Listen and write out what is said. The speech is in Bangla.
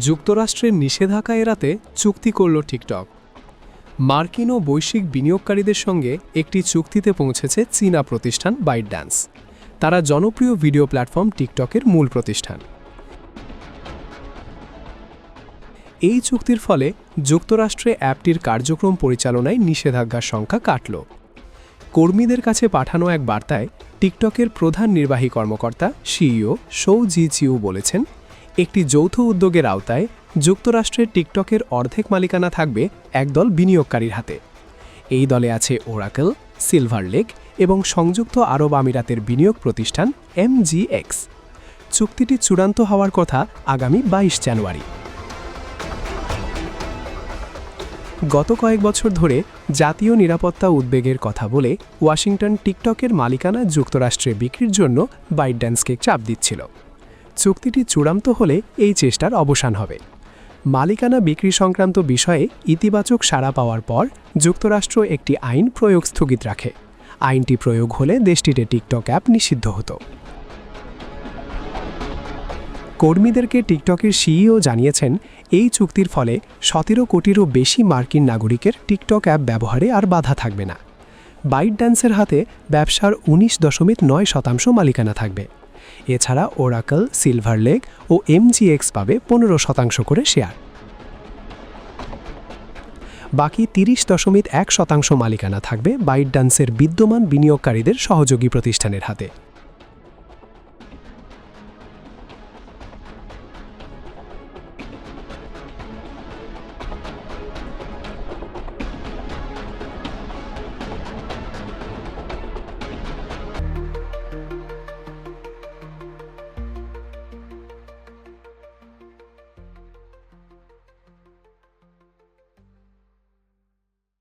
যুক্তরাষ্ট্রের নিষেধাজ্ঞা এড়াতে চুক্তি করল টিকটক। মার্কিন ও বৈশ্বিক বিনিয়োগকারীদের সঙ্গে একটি চুক্তিতে পৌঁছেছে চীনা প্রতিষ্ঠান বাইট ড্যান্স তারা জনপ্রিয় ভিডিও প্ল্যাটফর্ম টিকটকের মূল প্রতিষ্ঠান। এই চুক্তির ফলে যুক্তরাষ্ট্রে অ্যাপটির কার্যক্রম পরিচালনায় নিষেধাজ্ঞার সংখ্যা কাটল। কর্মীদের কাছে পাঠানো এক বার্তায় টিকটকের প্রধান নির্বাহী কর্মকর্তা, সিইও শৌ জি চিউ বলেছেন একটি যৌথ উদ্যোগের আওতায় যুক্তরাষ্ট্রের টিকটকের অর্ধেক মালিকানা থাকবে একদল বিনিয়োগকারীর হাতে। এই দলে আছে ওরাকল, সিলভার লেক এবং সংযুক্ত আরব আমিরাতের বিনিয়োগ প্রতিষ্ঠান এমজিএক্স। চুক্তিটি চূড়ান্ত হওয়ার কথা আগামী বাইশ জানুয়ারি। গত কয়েক বছর ধরে জাতীয় নিরাপত্তা উদ্বেগের কথা বলে ওয়াশিংটন টিকটকের মালিকানা যুক্তরাষ্ট্রে বিক্রির জন্য বাইডড্যান্সকে চাপ দিচ্ছিল। চুক্তিটি চূড়ান্ত হলে এই চেষ্টার অবসান হবে। মালিকানা বিক্রি সংক্রান্ত বিষয়ে ইতিবাচক সাড়া পাওয়ার পর যুক্তরাষ্ট্র একটি আইন প্রয়োগ স্থগিত রাখে। আইনটি প্রয়োগ হলে দেশটিতে টিকটক অ্যাপ নিষিদ্ধ হতো। কর্মীদেরকে টিকটকের সিইও জানিয়েছেন, এই চুক্তির ফলে সতেরো কোটিরও বেশি মার্কিন নাগরিকের টিকটক অ্যাপ ব্যবহারে আর বাধা থাকবে না। বাইট ড্যান্সের হাতে ব্যবসার উনিশ দশমিক নয় শতাংশ মালিকানা থাকবে। এছাড়া ওরাকল, সিলভার লেক ও এমজিএক্স পাবে পনেরো শতাংশ করে শেয়ার। বাকি তিরিশ দশমিক এক শতাংশ মালিকানা থাকবে বাইট ডান্সের বিদ্যমান বিনিয়োগকারীদের সহযোগী প্রতিষ্ঠানের হাতে।